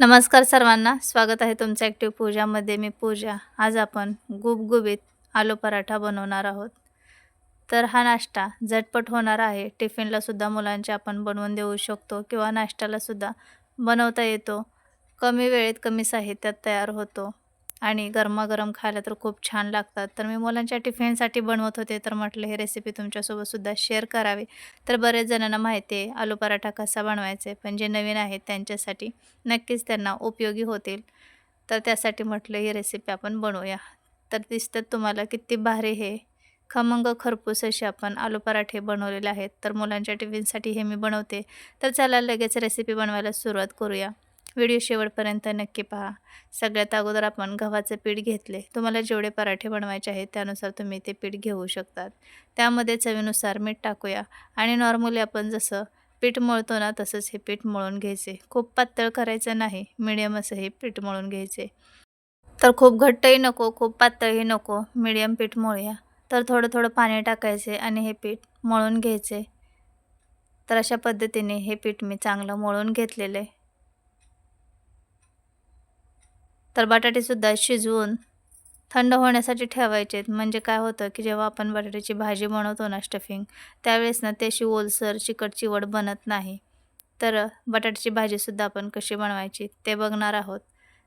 नमस्कार सर्वांना स्वागत आहे तुमचं ॲक्टिव्ह पूजामध्ये मी पूजा. आज आपण गुबगुबीत आलू पराठा बनवणार आहोत. तर हा नाश्ता झटपट होणार आहे. टिफिनलासुद्धा मुलांचे आपण बनवून देऊ शकतो किंवा नाश्त्यालासुद्धा बनवता येतो. कमी वेळेत कमी साहित्यात तयार होतो. आणि गरमागरम खायला तर खूप छान लागतात. तर मी मुलांच्या टिफिनसाठी बनवत होते. तर म्हटलं हे रेसिपी तुमच्यासोबतसुद्धा शेअर करावी. तर बरेच जणांना माहिती आहे आलू पराठा कसा बनवायचा आहे पण जे नवीन आहेत त्यांच्यासाठी नक्कीच त्यांना उपयोगी होतील. तर त्यासाठी म्हटलं ही रेसिपी आपण बनवूया. तर दिसतात तुम्हाला किती भारी हे खमंग खरपूस असे आपण आलू पराठे बनवलेले आहेत. तर मुलांच्या टिफिनसाठी हे मी बनवते. तर चला लगेच रेसिपी बनवायला सुरुवात करूया. व्हिडिओ शेवटपर्यंत नक्की पहा. सगळ्यात अगोदर आपण गव्हाचं पीठ घेतले. तुम्हाला जेवढे पराठे बनवायचे आहेत त्यानुसार तुम्ही ते पीठ घेऊ शकतात. त्यामध्ये चवीनुसार मीठ टाकूया. आणि नॉर्मली आपण जसं पीठ मळतो ना तसंच हे पीठ मळून घ्यायचे. खूप पातळ करायचं नाही मिडियम असं हे पीठ मळून घ्यायचे. तर खूप घट्टही नको खूप पातळही नको मिडियम पीठ मळूया. तर थोडं थोडं पाणी टाकायचे आणि हे पीठ मळून घ्यायचे. तर अशा पद्धतीने हे पीठ मी चांगलं मळून घेतलेलं आहे. तर बटाटेसुद्धा शिजवून थंड होण्यासाठी ठेवायचे म्हणजे काय होतं की जेव्हा आपण बटाट्याची भाजी बनवतो ना स्टफिंग त्यावेळेस ना त्याशी ओलसर चिकट चिवड बनत नाही. तर बटाट्याची भाजीसुद्धा आपण कशी बनवायची ते बघणार आहोत.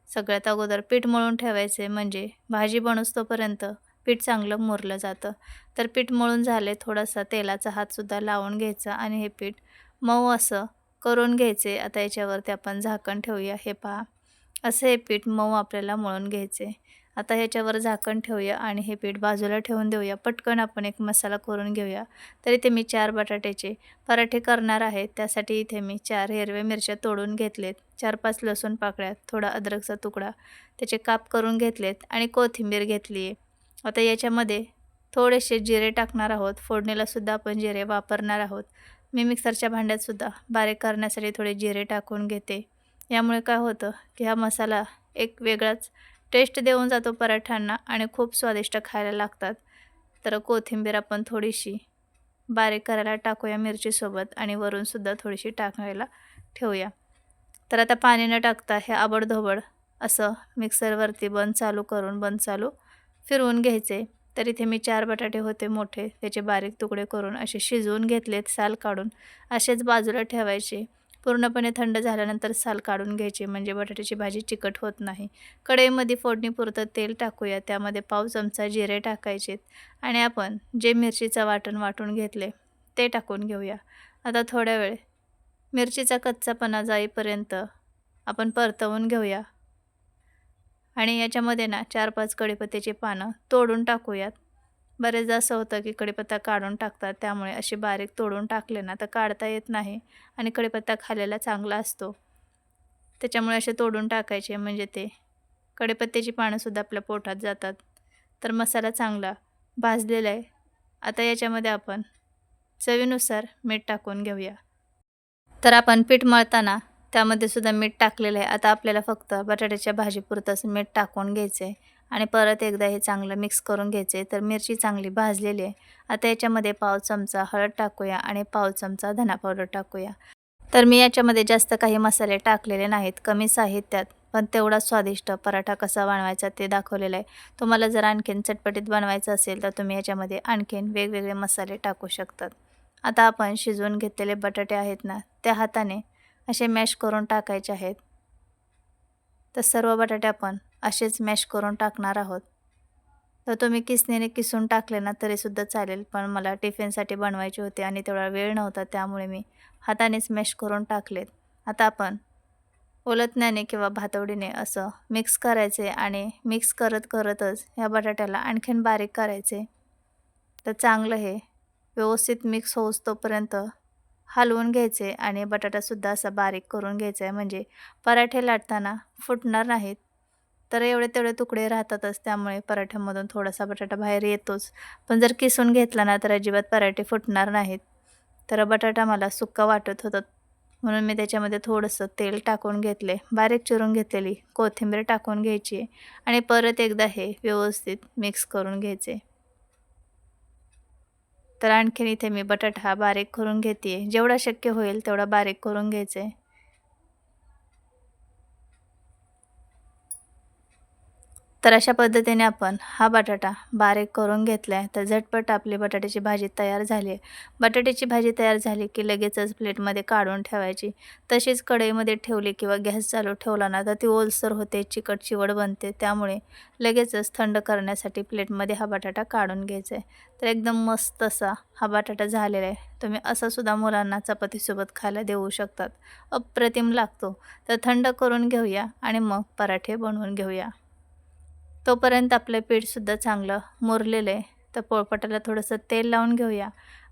सगळ्यात अगोदर पीठ मळून ठेवायचे. म्हणजे भाजी बनवतोपर्यंत पीठ चांगलं मुरलं जातं. तर पीठ मळून झाले थोडासा तेलाचा हातसुद्धा लावून घ्यायचा आणि हे पीठ मऊ असं करून घ्यायचे. आता याच्यावरती आपण झाकण ठेवूया. हे पहा. असं हे पीठ मऊ आपल्याला मळून घ्यायचे. आता ह्याच्यावर झाकण ठेवूया आणि हे पीठ बाजूला ठेवून देऊया. पटकन आपण एक मसाला करून घेऊया. तर इथे मी चार बटाट्याचे पराठे करणार आहे. त्यासाठी इथे मी चार हिरव्या मिरच्या तोडून घेतलेत. चार पाच लसूण पाकळ्यात थोडा अद्रकचा तुकडा त्याचे काप करून घेतलेत आणि कोथिंबीर घेतली आहे. आता याच्यामध्ये थोडेसे जिरे टाकणार आहोत. फोडणीलासुद्धा आपण जिरे वापरणार आहोत. मी मिक्सरच्या भांड्यातसुद्धा बारीक करण्यासाठी थोडे जिरे टाकून घेते. यामुळे काय होतं की हा मसाला एक वेगळाच टेस्ट देऊन जातो पराठ्यांना आणि खूप स्वादिष्ट खायला लागतात. तर कोथिंबीर आपण थोडीशी बारीक करायला टाकूया मिरचीसोबत आणि वरूनसुद्धा थोडीशी टाकायला ठेवूया. तर आता पाणी न टाकता हे आबडधोबड असं मिक्सरवरती बंद चालू करून बंद चालू फिरवून घ्यायचे. तर इथे मी चार बटाटे होते मोठे त्याचे बारीक तुकडे करून असे शिजवून घेतलेत साल काढून असेच बाजूला ठेवायचे. पूर्णपणे थंड झाल्यानंतर साल काढून घ्यायची. म्हणजे बटाट्याची भाजी चिकट होत नाही. कढईमध्ये फोडणीपुरतं तेल टाकूया. त्यामध्ये पाव चमचा जिरे टाकायचेत आणि आपण जे मिरचीचं वाटण वाटून घेतले ते टाकून घेऊया. आता थोड्या वेळ. मिरचीचा कच्चापणा जाईपर्यंत आपण परतवून घेऊया. आणि याच्यामध्ये ना चार पाच कढीपत्त्याची पानं तोडून टाकूयात. बरेचदा असं होतं की कडीपत्ता काढून टाकतात त्यामुळे असे बारीक तोडून टाकले ना तर काढता येत नाही आणि कडीपत्ता खाल्लेला चांगला असतो. त्याच्यामुळे असे तोडून टाकायचे म्हणजे ते कढीपत्त्याची पानंसुद्धा आपल्या पोटात जातात. तर मसाला चांगला भाजलेला आहे. आता याच्यामध्ये आपण चवीनुसार मीठ टाकून घेऊया. तर आपण पीठ मळताना त्यामध्ये सुद्धा मीठ टाकलेलं आहे. आता आपल्याला फक्त बटाट्याच्या भाजीपुरतंच मीठ टाकून घ्यायचं आहे आणि परत एकदा हे चांगलं मिक्स करून घ्यायचे तर मिरची चांगली भाजलेली आहे. आता याच्यामध्ये पाव चमचा हळद टाकूया आणि पाव चमचा धना पावडर टाकूया. तर मी याच्यामध्ये जास्त काही मसाले टाकलेले नाहीत कमी साहित्यात पण तेवढा स्वादिष्ट पराठा कसा बनवायचा ते दाखवलेलं आहे. तुम्हाला जर आणखीन चटपटीत बनवायचं असेल तर तुम्ही याच्यामध्ये आणखीन वेगवेगळे मसाले टाकू शकतात. आता आपण शिजवून घेतलेले बटाटे आहेत ना त्या हाताने असे मॅश करून टाकायचे आहेत. तर सर्व बटाटे आपण असेच मॅश करून टाकणार आहोत. तर तुम्ही किसणीने किसून टाकले ना तरीसुद्धा चालेल. पण मला टिफिनसाठी बनवायचे होते आणि तेवढा वेळ नव्हता त्यामुळे मी हातानेच मॅश करून टाकलेत. आता आपण ओलतण्याने किंवा भातवडीने असं मिक्स करायचे आणि मिक्स करत करतच ह्या बटाट्याला आणखीन बारीक करायचे. तर चांगलं हे व्यवस्थित मिक्स होऊस तोपर्यंत हलवून घ्यायचे आणि बटाटासुद्धा असा बारीक करून घ्यायचा आहे. म्हणजे पराठे लाटताना फुटणार नाहीत. तर एवढे तेवढे तुकडे राहतातच त्यामुळे पराठ्यामधून थोडासा बटाटा बाहेर येतोच. पण जर किसून घेतला ना तर अजिबात पराठे फुटणार नाहीत. तर बटाटा मला सुक्का वाटत होतं म्हणून मी त्याच्यामध्ये थोडंसं तेल टाकून घेतले. बारीक चिरून घेतलेली कोथिंबीर टाकून घ्यायची आणि परत एकदा हे व्यवस्थित मिक्स करून घ्यायचे. तर आणखीन इथे मी बटाटा बारीक करून घेते जेवढा शक्य होईल तेवढा बारीक करून घ्यायचे. तर अशा पद्धतीने आपण हा बटाटा बारीक करून घेतला आहे तर झटपट आपली बटाट्याची भाजी तयार झाली आहे. बटाट्याची भाजी तयार झाली की लगेचच प्लेटमध्ये काढून ठेवायची. तशीच कढईमध्ये ठेवली किंवा गॅस चालू ठेवला ना तर ती ओलसर होते चिकट चिवड बनते. त्यामुळे लगेचच थंड करण्यासाठी प्लेटमध्ये हा बटाटा काढून घ्यायचा आहे तर एकदम मस्त असा हा बटाटा झालेला आहे. तुम्ही असा सुद्धा मुलांना चपातीसोबत खायला देऊ शकतात. अप्रतिम लागतो. तर थंड करून घेऊया आणि मग पराठे बनवून घेऊया. तोपर्यंत आपलं पीठसुद्धा चांगलं मुरलेलं आहे. तर पोळपाटाला थोडंसं तेल लावून घेऊया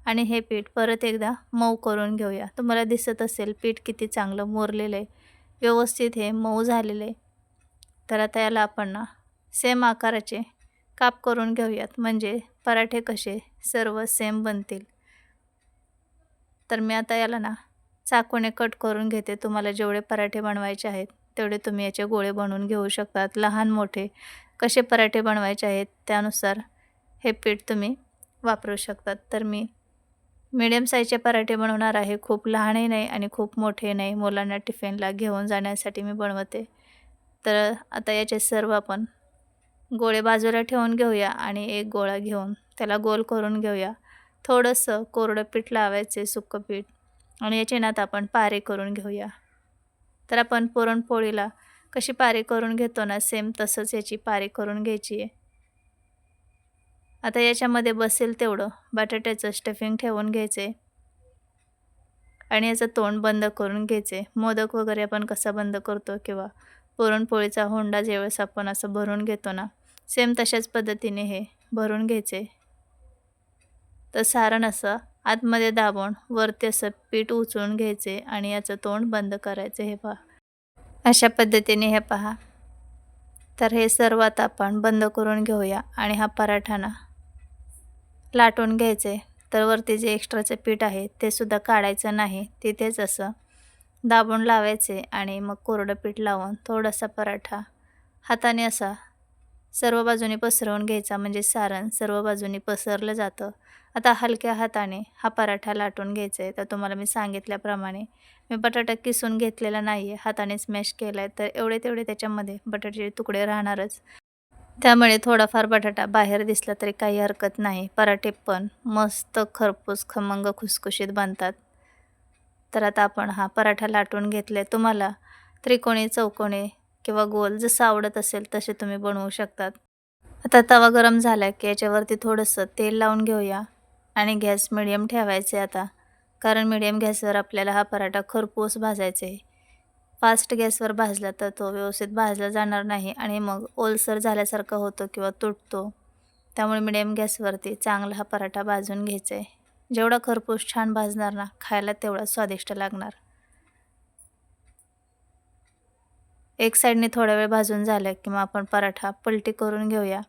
आणि हे पीठ परत एकदा मऊ करून घेऊया. तुम्हाला दिसत असेल पीठ किती चांगलं मुरलेलं आहे. व्यवस्थित हे मऊ झालेलं आहे. तर आता याला आपण ना सेम आकाराचे काप करून घेऊयात. म्हणजे पराठे कसे सर्व सेम बनतील. तर मी आता याला ना चाकूने कट करून घेते. तुम्हाला जेवढे पराठे बनवायचे आहेत तेवढे तुम्ही याचे गोळे बनवून घेऊ शकतात. लहान मोठे. कसे पराठे बनवायचे आहेत त्यानुसार हे पीठ तुम्ही वापरू शकतात. तर मी मिडियम साईजचे पराठे बनवणार आहे. खूप लहानही नाही आणि खूप मोठे नाही. मुलांना टिफिनला घेऊन जाण्यासाठी मी बनवते. तर आता याचे सर्व आपण गोळे बाजूला ठेवून घेऊया आणि एक गोळा घेऊन त्याला गोल करून घेऊया. थोडंसं कोरडं पीठ लावायचे सुकं पीठ. आणि याचे नात आपण पारे करून घेऊया. तर आपण पुरणपोळीला कशी पारी करून घेतो ना सेम तसंच याची पारी करून घ्यायची आहे. आता याच्यामध्ये बसेल तेवढं बटाट्याचं स्टफिंग ठेवून घ्यायचे आणि याचं तोंड बंद करून घ्यायचे मोदक वगैरे आपण कसा बंद करतो किंवा पुरणपोळीचा होंडा ज्यावेळेस आपण असं भरून घेतो ना सेम तशाच पद्धतीने हे भरून घ्यायचे तर सारण असं आतमध्ये दाबून वरती असं पीठ उचलून घ्यायचे आणि याचं तोंड बंद करायचं हे पहा. अशा पद्धतीने हे पहा. तर हे सर्व आता आपण बंद करून घेऊया आणि हा पराठा ना लाटून घ्यायचे. तर वरती जे एक्स्ट्राचं पीठ आहे ते सुद्धा काढायचं नाही. तिथेच असं दाबून लावायचे आणि मग कोरडं पीठ लावून थोडासा पराठा हाताने असा सर्व बाजूनी पसरवून घ्यायचा. म्हणजे सारण सर्व बाजूनी पसरलं जातं. आता हलक्या हाताने हा पराठा लाटून घ्यायचा आहे. तर तुम्हाला मी सांगितल्याप्रमाणे मी बटाटा किसून घेतलेला नाही आहे हाताने स्मॅश केला आहे तर एवढे तेवढे त्याच्यामध्ये बटाट्याचे तुकडे राहणारच. त्यामुळे थोडाफार बटाटा बाहेर दिसला तरी काही हरकत नाही. पराठे पण मस्त खरपूस खमंग खुसखुशीत बनतात. तर आता आपण हा पराठा लाटून घेतले तुम्हाला त्रिकोणी चौकोणी किंवा गोल जसं आवडत असेल तसे तुम्ही बनवू शकतात. आता तवा गरम झाला की याच्यावरती थोडंसं तेल लावून घेऊया. आणि गॅस मिडियम ठेवायचे आता. कारण मिडियम गॅसवर आपल्याला हा पराठा खरपूस भाजायचा. आहे फास्ट गॅसवर भाजला तर तो व्यवस्थित भाजला जाणार नाही आणि मग ओलसर झाल्यासारखा होतो किंवा तुटतो. त्यामुळे मिडियम गॅसवरती चांगला हा पराठा भाजून घ्यायचा. आहे जेवढा खरपूस छान भाजणार ना खायला तेवढा स्वादिष्ट लागणार. एक साईडने थोडा वेळ भाजून झाला किंवा आपण पराठा पलटी करून घेऊया.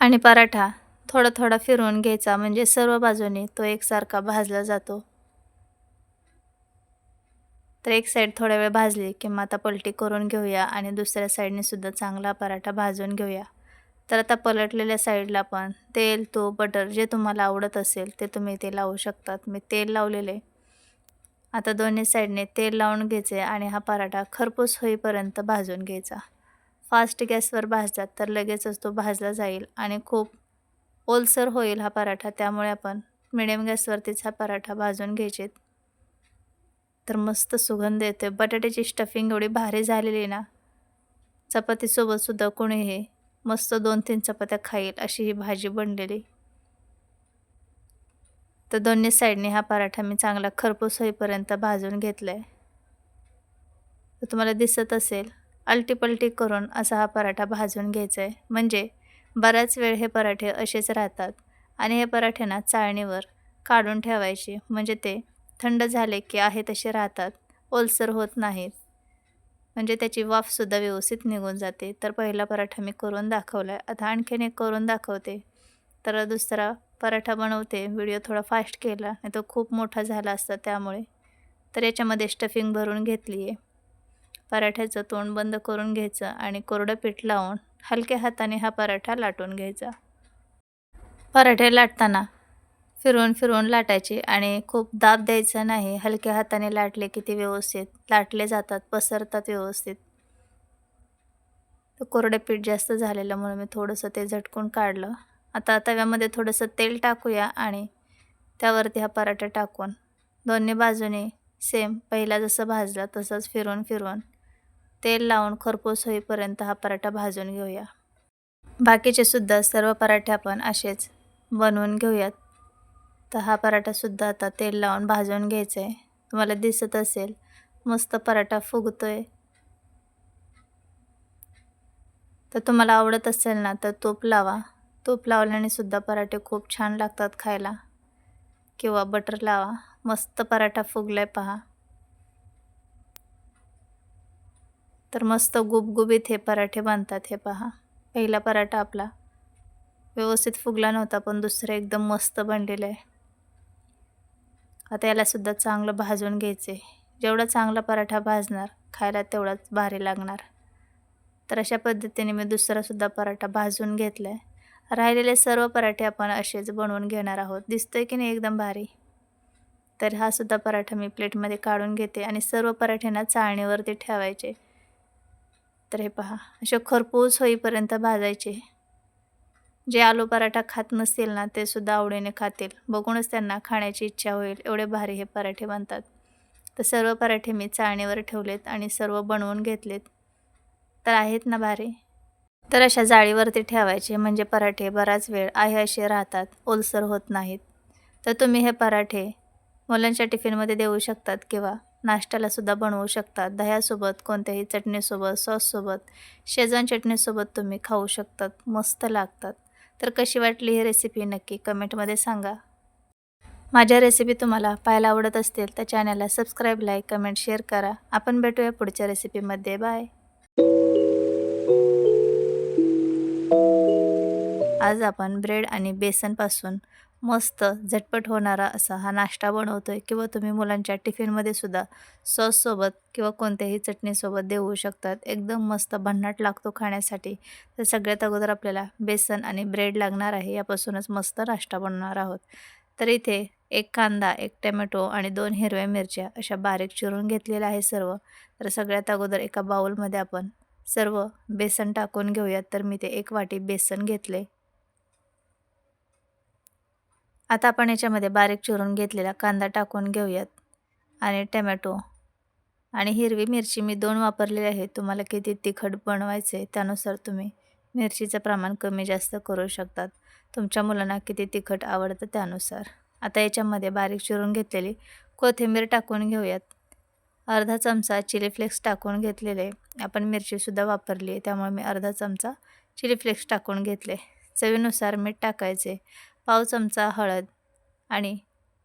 आणि पराठा थोडा थोडा फिरवून घ्यायचा म्हणजे सर्व बाजूने तो एकसारखा भाजला जातो. तर एक साईड थोड्या वेळ भाजली किंवा आता पलटी करून घेऊया आणि दुसऱ्या साईडने सुद्धा चांगला पराठा भाजून घेऊया. तर आता पलटलेल्या साईडला पण तेल तूप बटर जे तुम्हाला आवडत असेल ते तुम्ही ते लावू शकतात. मी तेल लावलेले. आता दोन्ही साईडने तेल लावून घ्यायचे आणि हा पराठा खरपूस होईपर्यंत भाजून घ्यायचा. फास्ट गॅसवर भाजतात तर लगेचच तो भाजला जाईल आणि खूप ओलसर होईल हा पराठा. त्यामुळे आपण मिडियम गॅसवरतीच हा पराठा भाजून घ्यायचे तर मस्त सुगंध येते बटाट्याची स्टफिंग एवढी भारी झालेली ना. चपातीसोबतसुद्धा कोणी हे मस्त दोन तीन चपात्या खाईल अशी ही भाजी बनलेली. तर दोन्ही साईडने हा पराठा मी चांगला खरपूस होईपर्यंत भाजून घेतला आहे तर तुम्हाला दिसत असेल अलटीपलटी करून असा हा पराठा भाजून घ्यायचा आहे म्हणजे बराच वेळ हे पराठे असेच राहतात आणि हे पराठे ना चाळणीवर काढून ठेवायचे. म्हणजे ते थंड झाले की आहे तसे राहतात. ओलसर होत नाहीत. म्हणजे त्याची वाफसुद्धा व्यवस्थित निघून जाते. तर पहिला पराठा मी करून दाखवला आहे आता आणखीन एक करून दाखवते. तर दुसरा पराठा बनवते. व्हिडिओ थोडा फास्ट केला. नाही तो खूप मोठा झाला असता त्यामुळे. तर याच्यामध्ये स्टफिंग भरून घेतली आहे पराठ्याचं तोंड बंद करून घ्यायचं आणि कोरडं पीठ लावून हलक्या हाताने हा पराठा लाटून घ्यायचा. पराठे लाटताना फिरवून फिरवून लाटायचे आणि खूप दाब द्यायचा नाही. हलक्या हाताने लाटले की ते व्यवस्थित लाटले जातात पसरतात व्यवस्थित. तर कोरडे पीठ जास्त झालेलं म्हणून मी थोडंसं ते झटकून काढलं. आता तव्यामध्ये थोडंसं तेल टाकूया आणि त्यावरती हा पराठा टाकून दोन्ही बाजूने सेम पहिला जसं भाजला तसंच फिरवून फिरवून तेल लावून खरपूस होईपर्यंत हा पराठा भाजून घेऊया. बाकीचे सुद्धा सर्व पराठे आपण असेच बनवून घेऊयात. तर हा पराठासुद्धा आता तेल लावून भाजून घ्यायचा आहे तुम्हाला दिसत असेल मस्त पराठा फुगतो आहे तर तुम्हाला आवडत असेल ना तर तूप लावा. तूप लावल्याने सुद्धा पराठे खूप छान लागतात खायला. किंवा बटर लावा. मस्त पराठा फुगलाय पहा. तर मस्त गुबगुबीत हे पराठे बनतात हे पहा. पहिला पराठा आपला. व्यवस्थित फुगला नव्हता पण दुसरा एकदम मस्त बनलेलं आहे. आता यालासुद्धा चांगलं भाजून घ्यायचे. जेवढा चांगला पराठा भाजणार खायला तेवढाच भारी लागणार. तर अशा पद्धतीने मी दुसरासुद्धा पराठा भाजून घेतला आहे राहिलेले सर्व पराठे आपण असेच बनवून घेणार आहोत. दिसतोय की नाही एकदम भारी? तर हा सुद्धा पराठा मी प्लेटमध्ये काढून घेते आणि सर्व पराठ्यांना चाळणीवरती ठेवायचे. तर हे पहा असे खरपूस होईपर्यंत भाजायचे. जे आलू पराठा खात नसतील ना ते सुद्धा आवडीने खातील. बघूनच त्यांना खाण्याची इच्छा होईल. एवढे भारी हे पराठे बनतात. तर सर्व पराठे मी चाळणीवर ठेवलेत आणि सर्व बनवून घेतलेत. तर आहेत ना भारी? तर अशा जाळीवरती ठेवायचे म्हणजे पराठे बराच वेळ आहे असे राहतात. ओलसर होत नाहीत. तर तुम्ही हे पराठे मुलांच्या टिफिनमध्ये देऊ शकतात किंवा नाश्त्यालासुद्धा बनवू शकतात. दह्यासोबत कोणत्याही चटणीसोबत सॉससोबत शेजवान चटणीसोबत तुम्ही खाऊ शकतात. मस्त लागतात. तर कशी वाटली ही रेसिपी नक्की कमेंटमध्ये सांगा. माझ्या रेसिपी तुम्हाला पाहायला आवडत असतील तर चॅनलला सबस्क्राईब लाईक कमेंट शेअर करा. आपण भेटूया पुढच्या रेसिपीमध्ये बाय आज आपण ब्रेड आणि बेसनपासून मस्त झटपट होणारा असा हा नाश्ता बनवतो आहे किंवा तुम्ही मुलांच्या टिफिनमध्ये सुद्धा सॉससोबत किंवा कोणत्याही चटणीसोबत देऊ शकतात. एकदम मस्त भन्नाट लागतो खाण्यासाठी. तर सगळ्यात अगोदर आपल्याला बेसन आणि ब्रेड लागणार आहे यापासूनच मस्त नाश्ता बनवणार आहोत. तर इथे एक कांदा एक टमॅटो आणि दोन हिरव्या मिरच्या अशा बारीक चिरून घेतलेल्या आहे सर्व. तर सगळ्यात अगोदर एका बाउलमध्ये आपण सर्व बेसन टाकून घेऊयात. तर मी ते एक वाटी बेसन घेतले. आता आपण याच्यामध्ये बारीक चिरून घेतलेला कांदा टाकून घेऊयात. आणि टमॅटो आणि हिरवी मिरची मी दोन वापरलेली आहे. तुम्हाला किती तिखट बनवायचे त्यानुसार तुम्ही मिरचीचं प्रमाण कमी जास्त करू शकतात. तुमच्या मुलांना किती तिखट आवडतं त्यानुसार. आता याच्यामध्ये बारीक चिरून घेतलेली कोथिंबीर टाकून घेऊयात. अर्धा चमचा चिली फ्लेक्स टाकून घेतलेले. आपण मिरचीसुद्धा वापरली आहे त्यामुळे मी अर्धा चमचा चिली फ्लेक्स टाकून घेतले. चवीनुसार मीठ टाकायचे. पाव चमचा हळद आणि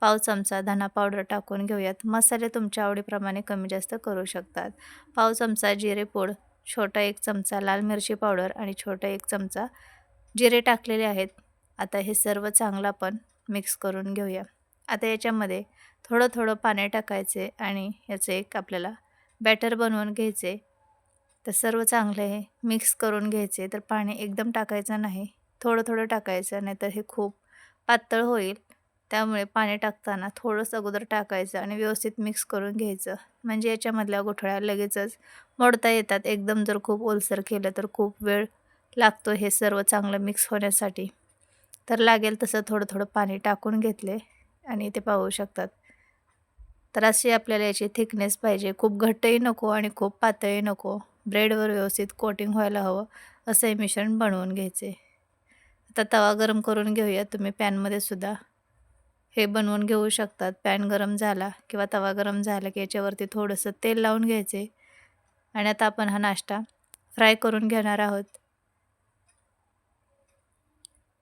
पाव चमचा धना पावडर टाकून घेऊयात. मसाले तुमच्या आवडीप्रमाणे कमी जास्त करू शकतात. पाव चमचा जिरे पूड छोटा एक चमचा लाल मिरची पावडर आणि छोटा एक चमचा जिरे टाकलेले आहेत. आता हे सर्व चांगलं आपण मिक्स करून घेऊया. आता याच्यामध्ये थोडं थोडं पाणी टाकायचे आणि याचं एक आपल्याला बॅटर बनवून घ्यायचे. तर सर्व चांगले हे मिक्स करून घ्यायचे. तर पाणी एकदम टाकायचं नाही. थोडं थोडं टाकायचं नाही तर हे खूप पातळ होईल. त्यामुळे पाणी टाकताना थोडंसं अगोदर टाकायचं आणि व्यवस्थित मिक्स करून घ्यायचं. म्हणजे याच्यामधल्या गोठळ्या लगेचच मोडता येतात. एकदम जर खूप ओलसर केलं तर खूप वेळ लागतो हे सर्व चांगलं मिक्स होण्यासाठी. तर लागेल तसं थोडं थोडं पाणी टाकून घेतले आणि ते पाहू शकतात. तर अशी आपल्याला याची थिकनेस पाहिजे. खूप घट्टही नको आणि खूप पातळही नको. ब्रेडवर व्यवस्थित कोटिंग व्हायला हवं. असं हे मिश्रण बनवून घ्यायचे. आता तवा गरम करून घेऊया तुम्ही पॅनमध्ये सुद्धा. हे बनवून घेऊ शकतात. पॅन गरम झाला किंवा तवा गरम झाला की याच्यावरती थोडंसं तेल लावून घ्यायचे. आणि आता आपण हा नाश्ता फ्राय करून घेणार आहोत.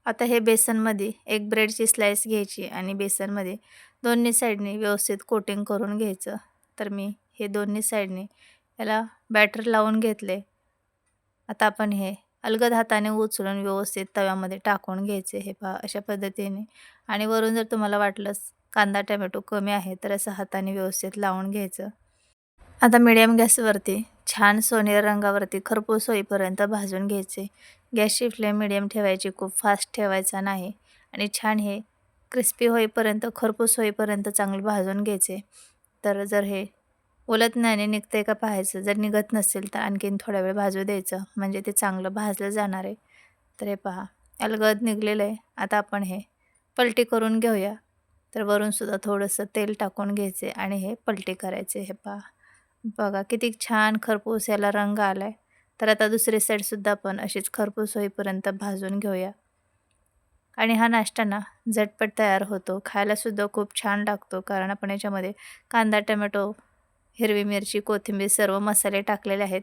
आता हे बेसनमध्ये एक ब्रेडची स्लाईस घ्यायची आणि बेसनमध्ये दोन्ही साईडने व्यवस्थित कोटिंग करून घ्यायचं. तर मी हे दोन्ही साईडने याला बॅटर लावून घेतले. आता आपण हे अलगद हाताने उचलून व्यवस्थित तव्यामध्ये टाकून घ्यायचे हे पहा अशा पद्धतीने. आणि वरून जर तुम्हाला वाटलंच कांदा टमॅटो कमी आहे तर असं हाताने व्यवस्थित लावून घ्यायचं. आता मिडियम गॅसवरती छान सोनेर रंगावरती खरपूस होईपर्यंत भाजून घ्यायचे. गॅसची फ्लेम मिडियम ठेवायची खूप फास्ट ठेवायचा नाही. आणि छान हे क्रिस्पी होईपर्यंत खरपूस होईपर्यंत चांगलं भाजून घ्यायचे. तर जर हे उलटण्याने निघतंय का पाहायचं? जर निघत नसेल तर आणखीन थोडा वेळ भाजू द्यायचं. म्हणजे ते चांगलं भाजलं जाणार आहे. तर हे पहा. अलगद निघलेलं आहे. आता आपण हे पलटी करून घेऊया. तर वरूनसुद्धा थोडंसं तेल टाकून घ्यायचे आणि हे पलटी करायचे हे पहा. बघा किती छान खरपूस याला रंग आला आहे तर आता दुसरी साईडसुद्धा आपण अशीच खरपूस होईपर्यंत भाजून घेऊया. आणि हा नाश्ता ना झटपट तयार होतो. खायलासुद्धा खूप छान लागतो. कारण आपण याच्यामध्ये कांदा टमॅटो हिरवी मिरची कोथिंबीर सर्व मसाले टाकलेले आहेत.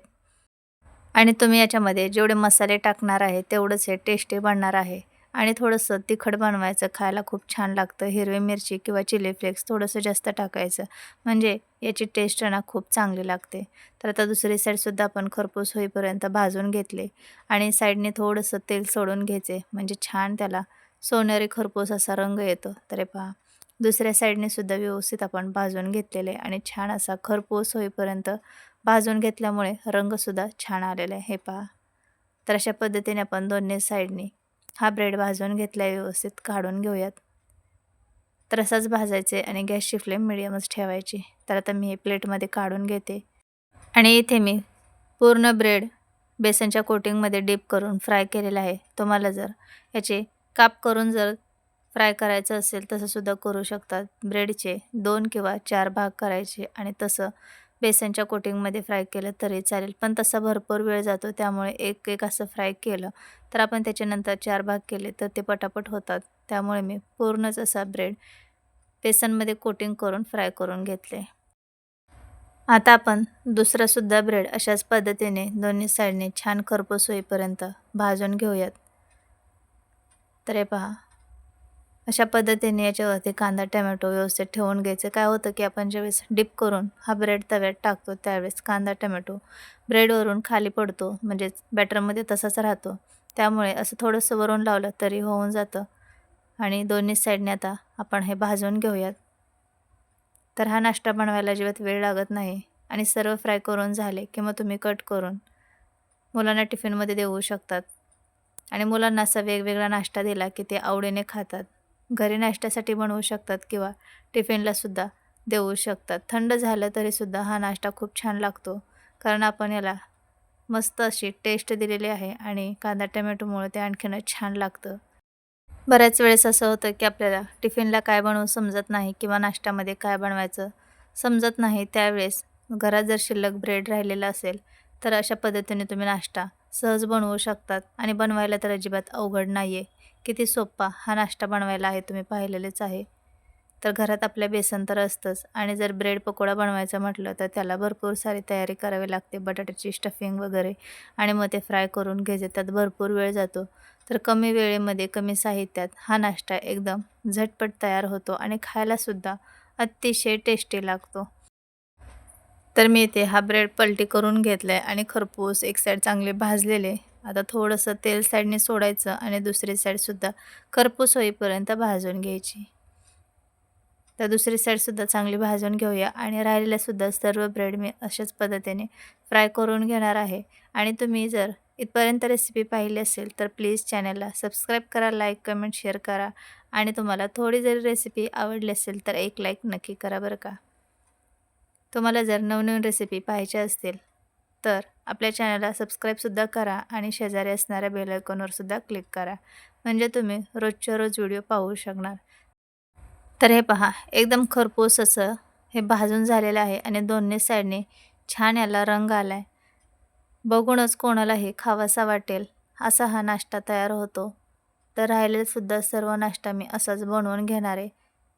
आणि तुम्ही याच्यामध्ये जेवढे मसाले टाकणार आहे तेवढंच हे टेस्टी बनणार आहे. आणि थोडंसं तिखट बनवायचं खायला खूप छान लागतं. हिरवी मिरची किंवा चिली फ्लेक्स थोडंसं जास्त टाकायचं. म्हणजे याची टेस्ट ना खूप चांगली लागते. तर आता दुसरी साईडसुद्धा आपण खरपूस होईपर्यंत भाजून घेतले. आणि साईडने थोडंसं तेल सोडून घ्यायचे. म्हणजे छान त्याला सोनेरी खरपूस असा रंग येतो. तर पहा. दुसऱ्या साईडने सुद्धा व्यवस्थित आपण भाजून घेतलेले आणि छान असा खरपूस होईपर्यंत भाजून घेतल्यामुळे रंगसुद्धा छान आलेला आहे. हे पहा. तर अशा पद्धतीने आपण दोन्ही साईडनी हा ब्रेड भाजून घेतला व्यवस्थित काढून घेऊयात. तर असाच भाजायचे आणि गॅसची फ्लेम मिडियमच ठेवायची. तर आता मी हे प्लेटमध्ये काढून घेते. आणि इथे मी पूर्ण ब्रेड बेसनच्या कोटिंगमध्ये डीप करून फ्राय केलेला आहे. तुम्हाला जर याचे काप करून जर फ्राय करायचं असेल तसंसुद्धा करू शकतात. ब्रेडचे दोन किंवा चार भाग करायचे आणि तसं बेसनच्या कोटिंगमध्ये फ्राय केलं तरी चालेल. पण तसा भरपूर वेळ जातो त्यामुळे एक एक असं फ्राय केलं तर आपण त्याच्यानंतर चार भाग केले तर ते पटापट होतात. त्यामुळे मी पूर्णच असा ब्रेड बेसनमध्ये कोटिंग करून फ्राय करून घेतले. आता आपण दुसरासुद्धा ब्रेड अशाच पद्धतीने दोन्ही साईडने छान खरपूस होईपर्यंत भाजून घेऊयात. तर हे पहा अशा पद्धतीने याच्यावरती कांदा टमॅटो व्यवस्थित ठेवून घ्यायचं. काय होतं की आपण ज्यावेळेस डिप करून हा ब्रेड तव्यात टाकतो त्यावेळेस कांदा टमॅटो ब्रेडवरून खाली पडतो म्हणजेच बॅटरमध्ये तसाच राहतो. त्यामुळे असं थोडंसं वरून लावलं तरी होऊन जातं. आणि दोन्ही साईडने आता आपण हे भाजून घेऊयात. तर हा नाश्ता बनवायला अजिबात वेळ लागत नाही आणि सर्व फ्राय करून झाले की मग तुम्ही कट करून मुलांना टिफिनमध्ये देऊ शकतात. आणि मुलांना असा वेगवेगळा नाश्ता दिला की ते आवडीने खातात. घरी नाश्त्यासाठी बनवू शकतात किंवा टिफिनलासुद्धा देऊ शकतात. थंड झालं तरीसुद्धा हा नाश्ता खूप छान लागतो. कारण आपण याला मस्त अशी टेस्ट दिलेली आहे आणि कांदा टमॅटोमुळे ते आणखीनच छान लागतं. बऱ्याच वेळेस असं होतं की आपल्याला टिफिनला काय बनवू समजत नाही किंवा नाश्त्यामध्ये काय बनवायचं समजत नाही त्यावेळेस घरात जर शिल्लक ब्रेड राहिलेला असेल तर अशा पद्धतीने तुम्ही नाश्ता सहज बनवू शकतात आणि बनवायला तर अजिबात अवघड नाही आहे किती सोप्पा हा नाश्ता बनवायला आहे तुम्ही पाहिलेलेच आहे. तर घरात आपल्या बेसन तर असतंच आणि जर ब्रेड पकोडा बनवायचं म्हटलं तर त्याला भरपूर सारी तयारी करावी लागते बटाट्याची स्टफिंग वगैरे आणि मग ते फ्राय करून घ्यायचे त्यात भरपूर वेळ जातो. तर कमी वेळेमध्ये कमी साहित्यात हा नाश्ता एकदम झटपट तयार होतो आणि खायलासुद्धा अतिशय टेस्टी लागतो. तर मी इथे हा ब्रेड पलटी करून घेतला आहे आणि खरपूस एक साईड चांगले भाजलेले आता थोडंसं तेल साईडने सोडायचं आणि दुसरी साईडसुद्धा खरपूस होईपर्यंत भाजून घ्यायची. तर दुसरी साईडसुद्धा चांगली भाजून घेऊया आणि राहिलेल्यासुद्धा सर्व ब्रेड मी अशाच पद्धतीने फ्राय करून घेणार आहे. आणि तुम्ही जर इथपर्यंत रेसिपी पाहिली असेल तर प्लीज चॅनलला सबस्क्राईब करा लाईक कमेंट शेअर करा आणि तुम्हाला थोडी जरी रेसिपी आवडली असेल तर एक लाईक नक्की करा बरं का. तुम्हाला जर नवनवीन रेसिपी पाहायच्या असतील तर आपल्या चॅनलला सबस्क्राईबसुद्धा करा आणि शेजारी असणाऱ्या बेलायकॉनवरसुद्धा क्लिक करा. म्हणजे तुम्ही रोजच्या रोज व्हिडिओ पाहू शकणार. तर हे पहा एकदम खरपूस असं हे भाजून झालेलं आहे आणि दोन्ही साईडने छान याला रंग आला आहे बघूनच कोणालाही खावासा वाटेल असा हा नाश्ता तयार होतो. तर राहिलेलंसुद्धा सर्व नाश्ता मी असाच बनवून घेणार आहे.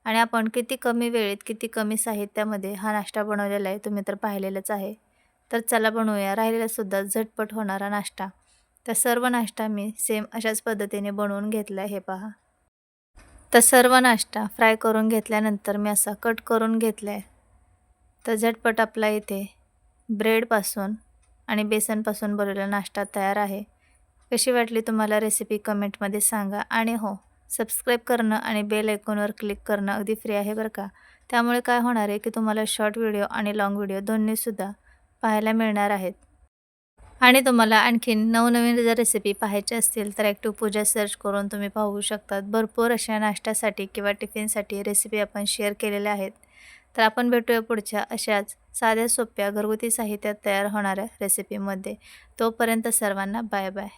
आणि आपण किती कमी वेळेत किती कमी साहित्यामध्ये हा नाश्ता बनवलेला आहे तुम्ही तर पाहिलेलंच आहे. तर चला बनवूया. राहिलेलासुद्धा झटपट होणारा नाश्ता. तर सर्व नाश्ता मी सेम अशाच पद्धतीने बनवून घेतला आहे हे पहा. तर सर्व नाश्ता फ्राय करून घेतल्यानंतर मी असा कट करून घेतला आहे तर झटपट आपला इथे ब्रेडपासून आणि बेसनपासून बनवलेला नाश्ता तयार आहे. कशी वाटली तुम्हाला रेसिपी कमेंटमध्ये सांगा. आणि हो सबस्क्राईब करणं आणि बेल आयकॉनवर क्लिक करणं अगदी फ्री आहे बरं का. त्यामुळे काय होणार आहे की तुम्हाला शॉर्ट व्हिडिओ आणि लाँग व्हिडिओ दोन्हीसुद्धा पाहायला मिळणार आहेत. आणि तुम्हाला आणखीन नवनवीन जर रेसिपी पाहायच्या असतील तर ॲक्टिव्ह पूजा सर्च करून तुम्ही पाहू शकतात. भरपूर अशा नाश्त्यासाठी किंवा टिफिनसाठी रेसिपी आपण शेअर केलेल्या आहेत. तर आपण भेटूया पुढच्या अशाच साध्या सोप्या घरगुती साहित्यात तयार होणाऱ्या रेसिपीमध्ये तोपर्यंत सर्वांना बाय बाय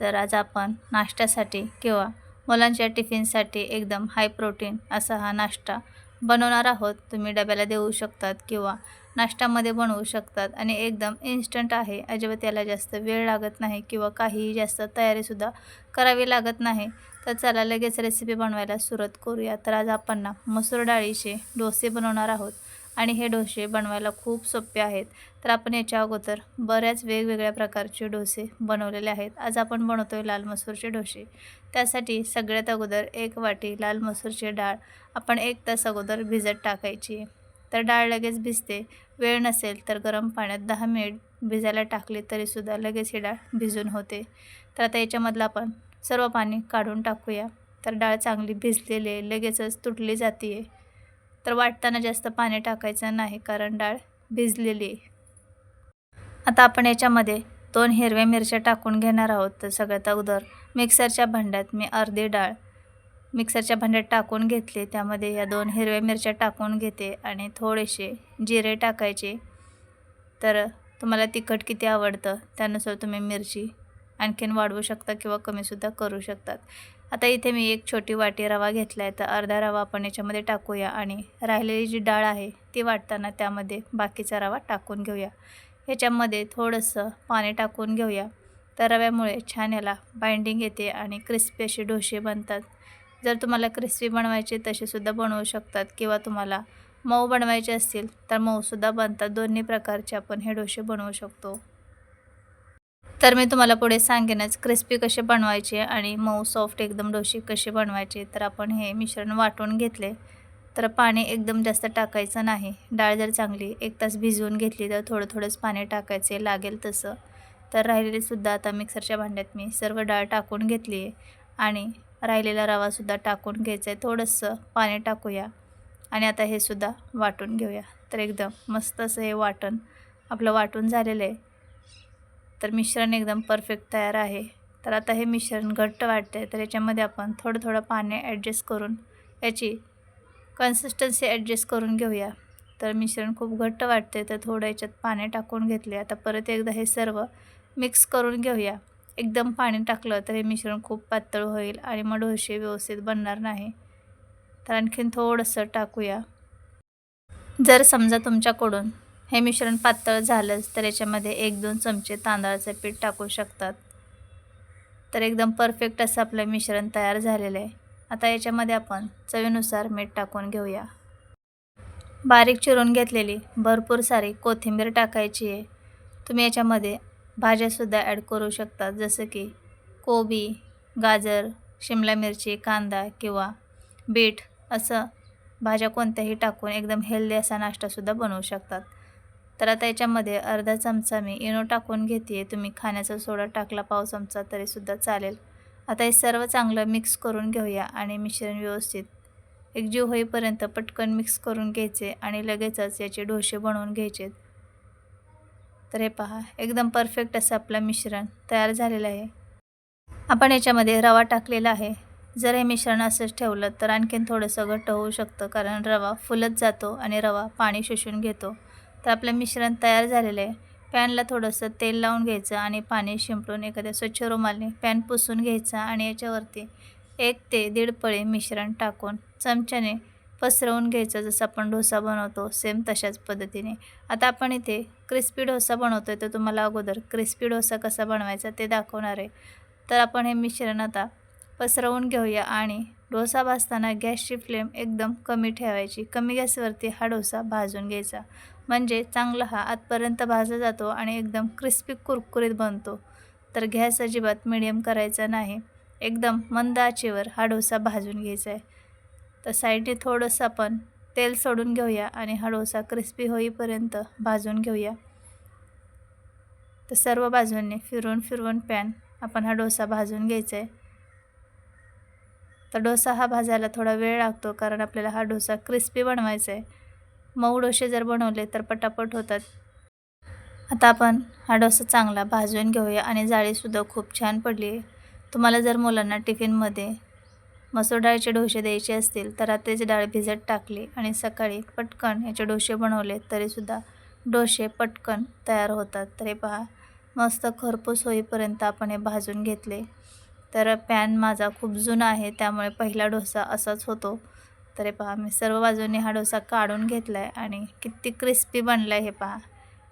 तर आज आपण नाश्त्यासाठी किंवा मुलांच्या टिफिनसाठी एकदम हाय प्रोटीन असा हा नाश्ता बनवणार आहोत. तुम्ही डब्याला देऊ शकतात किंवा नाश्त्यामध्ये बनवू शकतात आणि एकदम इन्स्टंट आहे. अजिबात याला जास्त वेळ लागत नाही किंवा काहीही जास्त तयारीसुद्धा करावी लागत नाही. तर चला लगेच रेसिपी बनवायला सुरुवात करूया. तर आज आपण ना मसूर डाळीचे डोसे बनवणार आहोत. आणि हे डोसे बनवायला खूप सोपे आहेत. तर आपण याच्या अगोदर बऱ्याच वेगवेगळ्या प्रकारचे डोसे बनवलेले आहेत. आज आपण बनवतो आहे लाल मसूरचे डोसे. त्यासाठी सगळ्यात अगोदर एक वाटी लाल मसूरची डाळ आपण एक तास अगोदर भिजत टाकायची. तर डाळ लगेच भिजते. वेळ नसेल तर गरम पाण्यात दहा मिनिट भिजायला टाकली तरीसुद्धा लगेच ही डाळ भिजून होते. तर आता याच्यामधलं आपण सर्व पाणी काढून टाकूया. तर डाळ चांगली भिजलेली आहे. लगेचच तुटली जाते आहे तर वाटताना जास्त पाणी टाकायचं नाही कारण डाळ भिजलेली आहे. आता आपण याच्यामध्ये दोन हिरव्या मिरच्या टाकून घेणार आहोत. तर सगळ्यात अगोदर मिक्सरच्या भांड्यात मी अर्धी डाळ मिक्सरच्या भांड्यात टाकून घेतली. त्यामध्ये या दोन हिरव्या मिरच्या टाकून घेते आणि थोडेसे जिरे टाकायचे. तर तुम्हाला तिखट किती आवडतं त्यानुसार तुम्ही मिरची आणखीन वाढवू शकता किंवा कमीसुद्धा करू शकतात. आता इथे मी एक छोटी वाटी रवा घेतला आहे तर अर्धा रवा आपण याच्यामध्ये टाकूया आणि राहिलेली जी डाळ आहे ती वाटताना त्यामध्ये बाकीचा रवा टाकून घेऊया. ह्याच्यामध्ये थोडंसं पाणी टाकून घेऊया. तर रव्यामुळे छान याला बाइंडिंग येते आणि क्रिस्पी असे डोसे बनतात. जर तुम्हाला क्रिस्पी बनवायचे तसेसुद्धा बनवू शकतात किंवा तुम्हाला मऊ बनवायचे असतील तर मऊसुद्धा बनतात. दोन्ही प्रकारचे आपण हे डोसे बनवू शकतो. तर मी तुम्हाला पुढे सांगेनच क्रिस्पी कसे बनवायचे आणि मऊ सॉफ्ट एकदम डोशी कसे बनवायचे. तर आपण हे मिश्रण वाटून घेतले. तर पाणी एकदम जास्त टाकायचं नाही. डाळ जर चांगली एक तास भिजवून घेतली तर थोडं थोडंच पाणी टाकायचे लागेल तसं. तर राहिलेलीसुद्धा आता मिक्सरच्या भांड्यात मी सर्व डाळ टाकून घेतली आहे. आणि राहिलेला रवासुद्धा टाकून घ्यायचं आहे. थोडंसं पाणी टाकूया आणि आता हे सुद्धा वाटून घेऊया. तर एकदम मस्त असं हे वाटण आपलं वाटून झालेलं आहे. तर मिश्रण एकदम परफेक्ट तयार आहे. तर आता हे मिश्रण घट्ट वाटते तर याच्यामध्ये आपण थोडं थोडं पाणी ॲडजस्ट करून याची कन्सिस्टन्सी ॲडजस्ट करून घेऊया. तर मिश्रण खूप घट्ट वाटते तर थोडं याच्यात पाणी टाकून घेतले आता परत एकदा हे सर्व मिक्स करून घेऊया. एकदम पाणी टाकलं तर हे मिश्रण खूप पातळ होईल आणि मग डोसे व्यवस्थित बनणार नाही. तर आणखीन थोडंसं टाकूया. जर समजा तुमच्याकडून हे मिश्रण पातळ झालंच तर याच्यामध्ये एक दोन चमचे तांदळाचं पीठ टाकू शकतात. तर एकदम परफेक्ट असं आपलं मिश्रण तयार झालेलं आहे. आता याच्यामध्ये आपण चवीनुसार मीठ टाकून घेऊया. बारीक चिरून घेतलेली भरपूर सारी कोथिंबीर टाकायची आहे. तुम्ही याच्यामध्ये भाज्यासुद्धा ॲड करू शकता जसं की कोबी गाजर शिमला मिरची कांदा किंवा बीट असं भाज्या कोणत्याही टाकून एकदम हेल्दी असा नाश्तासुद्धा बनवू शकतात. तर आता याच्यामध्ये अर्धा चमचा मी इनो टाकून घेते तुम्ही खाण्याचा सोडा टाकला पाव चमचा तरीसुद्धा चालेल. आता हे सर्व चांगलं मिक्स करून घेऊया आणि मिश्रण व्यवस्थित एकजीव होईपर्यंत पटकन मिक्स करून घ्यायचे आणि लगेचच याचे डोसे बनवून घ्यायचे. तर हे पहा एकदम परफेक्ट असं आपलं मिश्रण तयार झालेलं आहे. आपण याच्यामध्ये रवा टाकलेला आहे. जर हे मिश्रण असंच ठेवलं तर आणखीन थोडंसं घट्ट होऊ शकतं कारण रवा फुलत जातो आणि रवा पाणी शोषून घेतो. तर आपलं मिश्रण तयार झालेलं आहे. पॅनला थोडंसं तेल लावून घ्यायचं आणि पाणी शिंपडून एखाद्या स्वच्छ रुमालने पॅन पुसून घ्यायचा आणि याच्यावरती एक ते दीड पळे मिश्रण टाकून चमच्याने पसरवून घ्यायचं. जसं आपण डोसा बनवतो सेम तशाच पद्धतीने. आता आपण इथे क्रिस्पी डोसा बनवतो आहे तर तुम्हाला अगोदर क्रिस्पी डोसा कसा बनवायचा ते दाखवणार आहे. तर आपण हे मिश्रण आता पसरवून घेऊया आणि डोसा भाजताना गॅसची फ्लेम एकदम कमी ठेवायची. कमी गॅसवरती हा डोसा भाजून घ्यायचा. म्हणजे चांगला हा आतपर्यंत भाजला जातो आणि एकदम क्रिस्पी कुरकुरीत बनतो. तर गॅस अजिबात मिडियम करायचा नाही. एकदम मंद आचेवर हा डोसा भाजून घ्यायचा आहे. तर साईडने थोडंसं आपण तेल सोडून घेऊया आणि हा डोसा क्रिस्पी होईपर्यंत भाजून घेऊया. तर सर्व बाजूंनी फिरवून फिरवून पॅन आपण हा डोसा भाजून घ्यायचा आहे. तर डोसा हा भाजायला थोडा वेळ लागतो कारण आपल्याला हा डोसा क्रिस्पी बनवायचा आहे. मऊ डोसे जर बनवले तर पटापट होतात. आता आपण हा डोसा चांगला भाजून घेऊया आणि जाळीसुद्धा खूप छान पडली आहे. तुम्हाला जर मुलांना टिफिनमध्ये मसूर डाळीचे डोसे द्यायचे असतील तर रात्रीची डाळ भिजत टाकली आणि सकाळी पटकन याचे डोसे बनवले तरीसुद्धा डोसे पटकन तयार होतात. तर हे पहा मस्त खरपूस होईपर्यंत आपण हे भाजून घेतले. तर पॅन माझा खूप जुना आहे त्यामुळे पहिला डोसा असाच होतो. तर हे पहा मी सर्व बाजूने हा डोसा काढून घेतला आहे आणि किती क्रिस्पी बनला आहे हे पहा.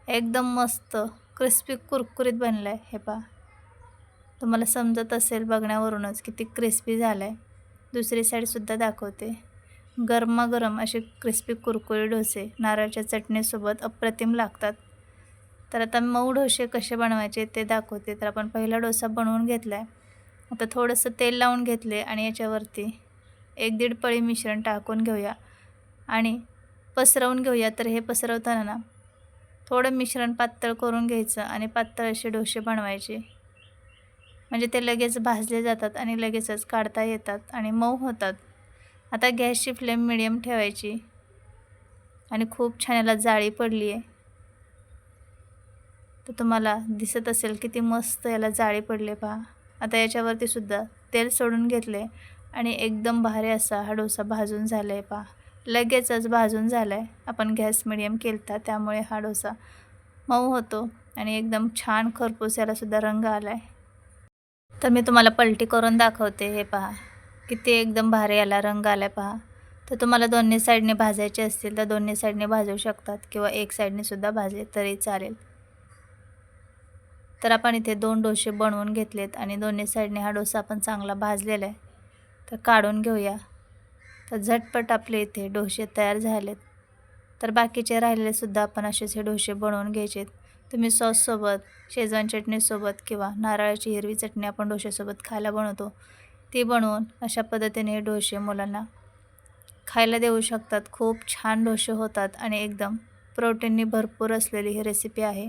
एकदम मस्त क्रिस्पी कुरकुरीत बनलं आहे हे पहा. तुम्हाला समजत असेल बघण्यावरूनच किती क्रिस्पी झाला आहे दुसरी साईडसुद्धा दाखवते. गरमागरम असे क्रिस्पी कुरकुरी डोसे नारळाच्या चटणीसोबत अप्रतिम लागतात. तर आता मऊ डोसे कसे बनवायचे ते दाखवते. तर आपण पहिला डोसा बनवून घेतला आहे आता थोडंसं तेल लावून घेतले आणि याच्यावरती एक दीड पळी मिश्रण टाकून घेऊया आणि पसरवून घेऊया. तर हे पसरवताना ना थोडं मिश्रण पातळ करून घ्यायचं आणि पातळ असे डोसे बनवायचे. म्हणजे ते लगेच भाजले जातात आणि लगेचच काढता येतात आणि मऊ होतात. आता गॅसची फ्लेम मिडियम ठेवायची आणि खूप छान याला जाळी पडली आहे. तर तुम्हाला दिसत असेल किती मस्त याला जाळी पडले पहा. आता याच्यावरतीसुद्धा तेल सोडून घेतले आणि एकदम भारी असा हा डोसा भाजून झाला आहे पहा. लगेचच भाजून झाला आहे आपण गॅस मिडियम केलता त्यामुळे हा डोसा मऊ होतो आणि एकदम छान खरपूस यालासुद्धा रंग आला आहे तर मी तुम्हाला पलटी करून दाखवते हे पहा. किती एकदम भारी याला रंग आला आहे पहा. तर तुम्हाला दोन्ही साईडने भाजायचे असतील तर दोन्ही साईडने भाजू शकतात किंवा एक साईडने सुद्धा भाजले तरी चालेल. तर आपण इथे दोन डोसे बनवून घेतलेत आणि दोन्ही साईडने हा डोसा आपण चांगला भाजलेला आहे. तर काढून घेऊया. तर झटपट आपले इथे डोसे तयार झालेत. तर बाकीचे राहिलेलेसुद्धा आपण असेच हे डोसे बनवून घ्यायचे तुम्ही सॉससोबत शेजवान चटणीसोबत किंवा नारळाची हिरवी चटणी आपण डोश्यासोबत खायला बनवतो ती बनवून अशा पद्धतीने हे डोसे मुलांना खायला देऊ शकतात. खूप छान डोसे होतात आणि एकदम प्रोटीननी भरपूर असलेली ही रेसिपी आहे.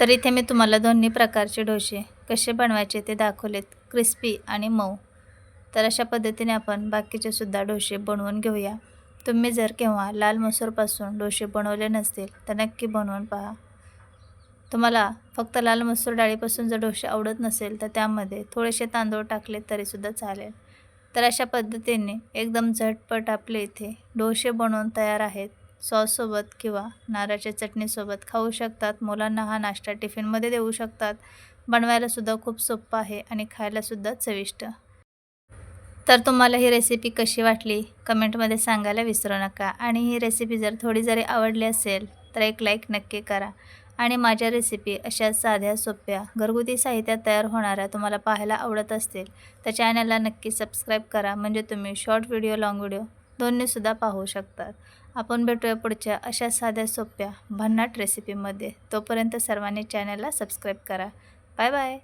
तर इथे मी तुम्हाला दोन्ही प्रकारचे डोसे कसे बनवायचे ते दाखवलेत. क्रिस्पी आणि मऊ. तर अशा पद्धतीने आपण बाकीचे सुद्धा डोसे बनवून घेऊया. तुम्ही जर केव्हा लाल मसूरपासून डोसे बनवले नसतील तर नक्की बनवून पहा. तुम्हाला फक्त लाल मसूर डाळीपासून जर डोसे आवडत नसेल तर त्यामध्ये थोडेसे तांदूळ टाकले तरीसुद्धा चालेल. तर अशा पद्धतीने एकदम झटपट आपले इथे डोसे बनवून तयार आहेत. सॉससोबत किंवा नारळाच्या चटणीसोबत खाऊ शकतात मुलांना हा नाश्ता टिफिनमध्ये देऊ शकतात. बनवायलासुद्धा खूप सोपं आहे आणि खायलासुद्धा चविष्ट. तर तुम्हाला ही रेसिपी कशी वाटली? कमेंटमध्ये सांगायला विसरू नका. आणि ही रेसिपी जर थोडी जरी आवडली असेल तर एक लाईक नक्की करा. आणि माझ्या रेसिपी अशा साध्या सोप्या घरगुती साहित्यात तयार होणाऱ्या तुम्हाला पाहायला आवडत असतील तर चॅनलला नक्की सबस्क्राईब करा. म्हणजे तुम्ही शॉर्ट व्हिडिओ लाँग व्हिडिओ दोन्हीसुद्धा पाहू शकतात. आपण भेटूया पुढच्या अशा साध्या सोप्या भन्नाट रेसिपीमध्ये तोपर्यंत सर्वांनी चॅनलला सबस्क्राईब करा. Bye bye